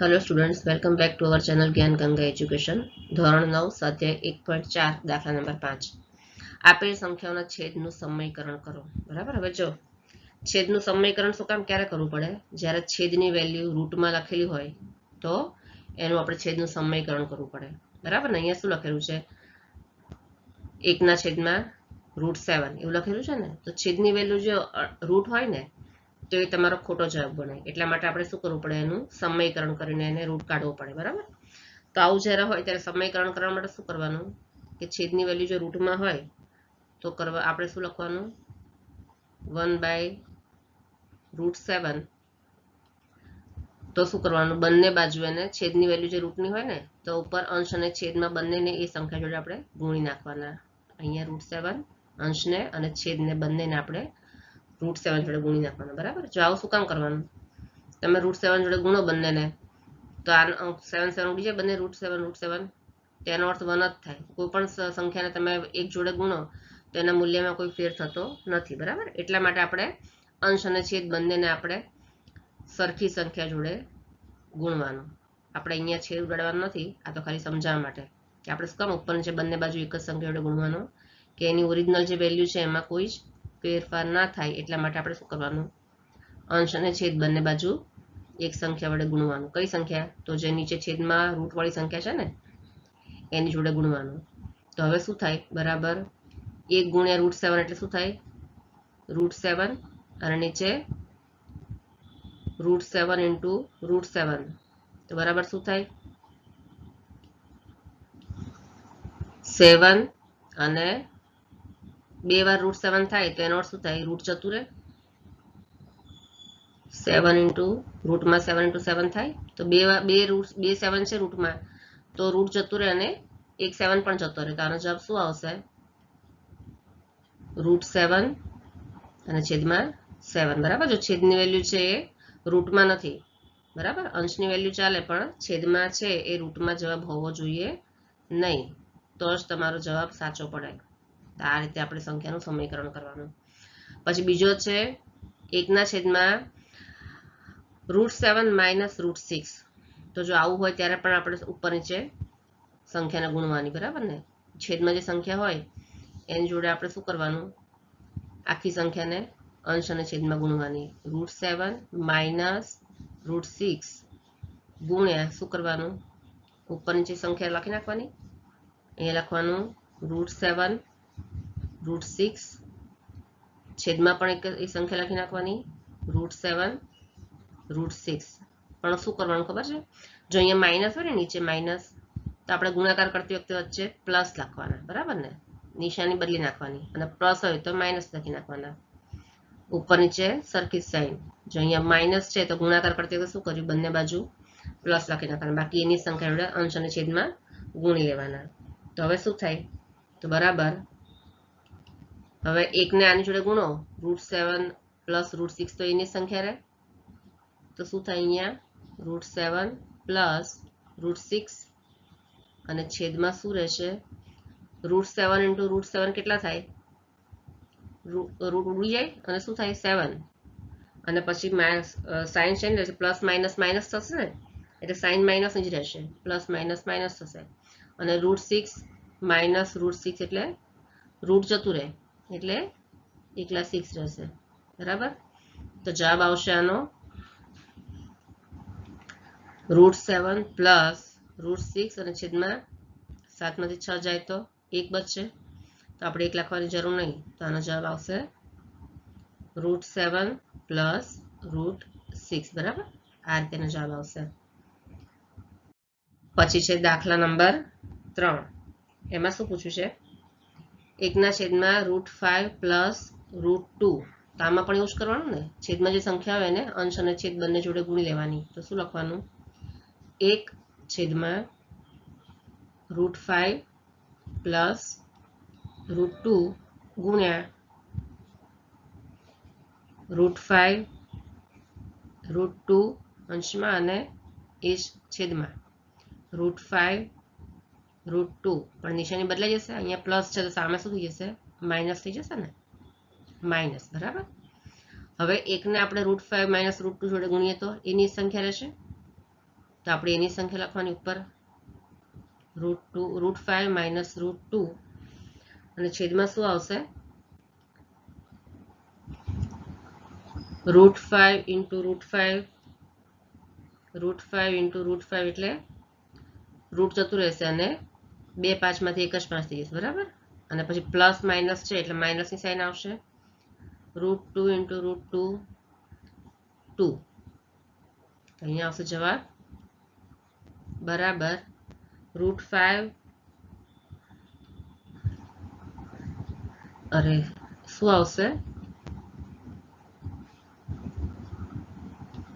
Hello students welcome back to our channel Gyan Ganga education ધોરણ નવ, સ્વાધ્યાય એક પોઈન્ટ ચાર, દાખલા નંબર પાંચ. આપેલ સંખ્યાઓના છેદનું સમયકરણ કરો. બરાબર? હવે જો, છેદનું સમયકરણ શું કામ ક્યારે કરવું પડે? જ્યારે છેદની વેલ્યુ રૂટમાં લખેલી હોય, તો એનું આપણે છેદનું સમયકરણ કરવું પડે. બરાબર ને? અહીંયા શું લખેલું છે? એકના છેદમાં રૂટ સેવન એવું લખેલું છે ને? તો છેદની વેલ્યુ જો રૂટ હોય ને તો એ તમારો ખોટો જવાબ બને એટલા માટે આપણે શું કરવું પડે? એનું સમયકરણ કરીને એને રૂટ કાઢવો પડે, બરાબર? તો આવું જ્યારે હોય ત્યારે સમયકરણ કરવા માટે શું કરવાનું? કે છેદની વેલ્યુ જો રૂટમાં હોય, તો કરવા, આપણે શું લખવાનું? વન બાય રૂટ સેવન તો શું કરવાનું? બંને બાજુ એને છેદની વેલ્યુ જે રૂટની હોય ને, તો ઉપર અંશ અને છેદમાં બંનેને એ સંખ્યા જોડે આપણે ગુણી નાખવાના. અહીંયા રૂટ સેવન અંશને અને છેદને બંનેને આપણે રૂટ સેવન જોડે ગુણી નાખવાનો, બરાબર? જો આવું શું કામ કરવાનું? તમે રૂટ સેવન જોડે ગુણો બંનેને, તો આ સેવન સેવન ઉડી જાય, બંને રૂટ સેવન રૂટ સેવન તેનો અર્થ વન જ થાય. કોઈ પણ સંખ્યાને તમે એક જોડે ગુણો, તો એના મૂલ્યમાં કોઈ ફેર થતો નથી, બરાબર? એટલા માટે આપણે અંશ અને છેદ બંનેને આપણે સરખી સંખ્યા જોડે ગુણવાનું. આપણે અહીંયા છેદ ઉગાડવાનું નથી, આ તો ખાલી સમજાવવા માટે. કે આપણે શું કામ ઉપર નીચે બંને બાજુ એક જ સંખ્યા જોડે ગુણવાનો, કે એની ઓરિજિનલ જે વેલ્યુ છે એમાં કોઈ જ ફેરફાર ના થાય એટલા માટે આપણે શું કરવાનું? અંશ અને છેદ બંને બાજુ એક સંખ્યા વડે ગુણવાનું. કઈ સંખ્યા? તો જે નીચે છેદમાં રૂટ વાળી સંખ્યા છે ને, એની જોડે ગુણવાનું. તો હવે શું થાય? બરાબર. એક ગુણ્યા રૂટ સેવન એટલે શું થાય? રૂટ સેવન અને નીચે root seven into root seven તો બરાબર શું થાય? સેવન અને બે વાર રૂટ સેવન થાય તો એનો અર્થ શું થાય? રૂટ જતું રહે. Seven into રૂટમાં seven into seven થાય. તો બે વાર, બે રૂટ બે સેવન છે રૂટમાં તો રૂટ જતું રહે અને એક સેવન પણ જતો રહે. તો આનો જવાબ શું આવશે? રૂટ સેવન અને છેદમાં સેવન બરાબર? જો છેદની વેલ્યુ છે એ રૂટમાં નથી. બરાબર? અંશની વેલ્યુ ચાલે પણ છેદમાં છે એ રૂટમાં જવાબ હોવો જોઈએ નહીં. તો જ તમારો જવાબ સાચો પડે તો આ રીતે આપણે સંખ્યાનું સમીકરણ કરવાનું. પછી બીજો છે, એકના છેદમાં root seven minus root six તો જો આવું હોય ત્યારે પણ આપણે ઉપર નીચે સંખ્યાને ગુણવાની, બરાબર ને? છેદમાં જે સંખ્યા હોય, એની જોડે આપણે શું કરવાનું? આખી સંખ્યાને અંશ અને છેદમાં ગુણવાની. Root seven minus root six ગુણ્યા શું કરવાનું? ઉપર નીચે સંખ્યા લખી નાખવાની. અહીંયા લખવાનું રૂટ સેવન રૂટ સિક્સ છેદમાં પણ એક એ સંખ્યા લખી નાખવાની. રૂટ સેવન રૂટ સિક્સ પણ શું કરવાનું ખબર છે? જો અહીંયા માઇનસ હોય ને, નીચે માઇનસ તો આપણે ગુણાકાર કરતી વખતે વચ્ચે પ્લસ લખવાના, બરાબર ને? નિશાની બદલી નાખવાની. અને પ્લસ હોય તો માઇનસ લખી નાખવાના. ઉપર નીચે સરખી સાઈન જો અહીંયા માઇનસ છે તો ગુણાકાર કરતી વખતે શું કર્યું? બંને બાજુ પ્લસ લખી નાખવાના. બાકી એની સંખ્યા જોડે અંશ અને છેદમાં ગુણી લેવાના. તો હવે શું થાય? તો બરાબર હવે એકને આની જોડે ગુણો. Root seven plus root six તો એની સંખ્યા રહે. તો શું થાય અહીંયા? Root seven plus root six અને છેદમાં શું રહેશે? Root seven into root seven કેટલા થાય? રૂટ ઉડી જાય અને શું થાય? સેવન અને પછી સાઇન છે ને પ્લસ માઇનસ માઇનસ થશે ને? એટલે સાઇન માઇનસ જ રહેશે. પ્લસ માઇનસ માઇનસ થશે. અને root six minus root six એટલે રૂટ જતું રહે. એટલે એકલા સિક્સ રહેશે. બરાબર? તો જવાબ આવશે આનો. Root seven plus root six અને છેદમાં સાતમાંથી છ જાય તો એક બચશે. તો આપણે એક લખવાની જરૂર નહીં. તો આનો જવાબ આવશે root seven plus root six બરાબર? આ રીતેનો જવાબ આવશે. પછી છે દાખલા નંબર ત્રણ. એમાં શું પૂછ્યું છે? એકના છેદમાં root five plus root two તો આમાં પણ એવું જ કરવાનું ને? છેદમાં જે સંખ્યા હોય ને, અંશ અને છેદ બંને જોડે ગુણી લેવાની. તો શું લખવાનું? એક છેદમાં root five plus root two ગુણ્યા રૂટ ફાઇવ રૂટ ટુ અંશમાં અને એ છેદમાં. રૂટ ફાઇવ રૂટ ટુ પણ નિશાની બદલાઈ જશે, અહીંયા પ્લસ છે તો સામે શું થઈ જશે? માઇનસ થઈ જશે ને? માઇનસ બરાબર? હવે એકને આપણે root five minus root two જોડે ગુણીએ તો એની સંખ્યા રહેશે? તો આપણે એની સંખ્યા લખવાની ઉપર root two root five minus root two અને છેદમાં શું આવશે? Root five into root five root five into root five એટલે રૂટ જતું રહેશે અને બે પાંચમાંથી એક જ પાંચ થઈ જશે, બરાબર? અને પછી પ્લસ માઇનસ છે એટલે માઇનસની સાઇન આવશે. Root two into root two two અહીંયા આવશે જવાબ. બરાબર. રૂટ ફાઇવ અરે, શું આવશે?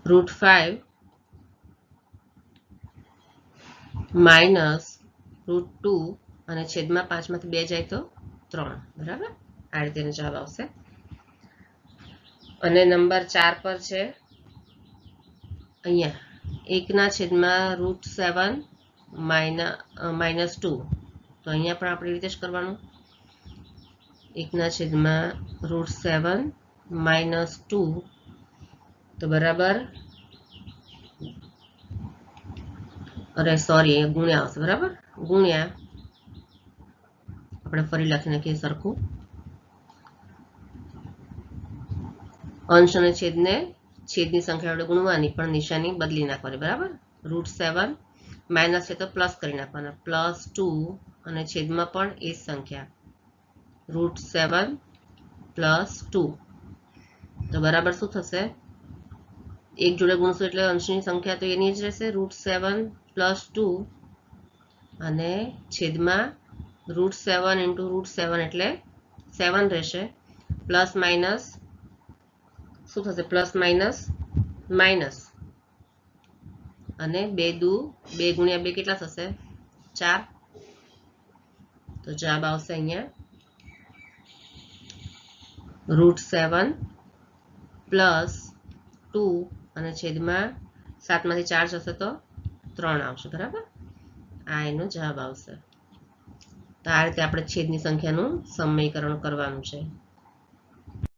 Root five minus root two અને છેદમાં પાંચમાંથી બે જાય તો ત્રણ, બરાબર? આ રીતે જવાબ આવશે. અને નંબર ચાર પર છે, અહીંયા, એકના છેદમાં રૂટ સેવન માઇનસ ટુ તો અહીંયા પણ આપણે રીતે જ કરવાનું. એકના છેદમાં રૂટ સેવન માઇનસ ટુ તો બરાબર? અરે સોરી ગુણ્યા આવશે, બરાબર? ગુણ્યા આપણે ફરી લખી નાખીએ સરખું. અંશ અને છેદને, છેદની સંખ્યા વડે ગુણવાની પણ નિશાની બદલી નાખવાની, બરાબર? રૂટ સેવન, માઇનસ છે તો પ્લસ કરી નાખવાના. પ્લસ ટુ અને છેદમાં પણ એ જ સંખ્યા. Root seven plus two. તો બરાબર શું થશે? એક જોડે ગુણશું એટલે અંશની સંખ્યા તો એની જ રહેશે. રૂટ સેવન પ્લસ ટુ અને છેદમાં root seven into root seven એટલે સેવન રહેશે. પ્લસ માઇનસ શું થશે? પ્લસ માઇનસ માઇનસ અને બે દુ, બે ગુણ્યા બે કેટલા થશે? ચાર. તો જવાબ આવશે અહીંયા. રૂટ સેવન પ્લસ ટુ અને છેદમાં સાતમાંથી ચાર જશે તો ત્રણ આવશે, બરાબર? આ એનો જવાબ આવશે. તો આ રીતે આપણે છેદની સંખ્યાનું સમયકરણ કરવાનું છે.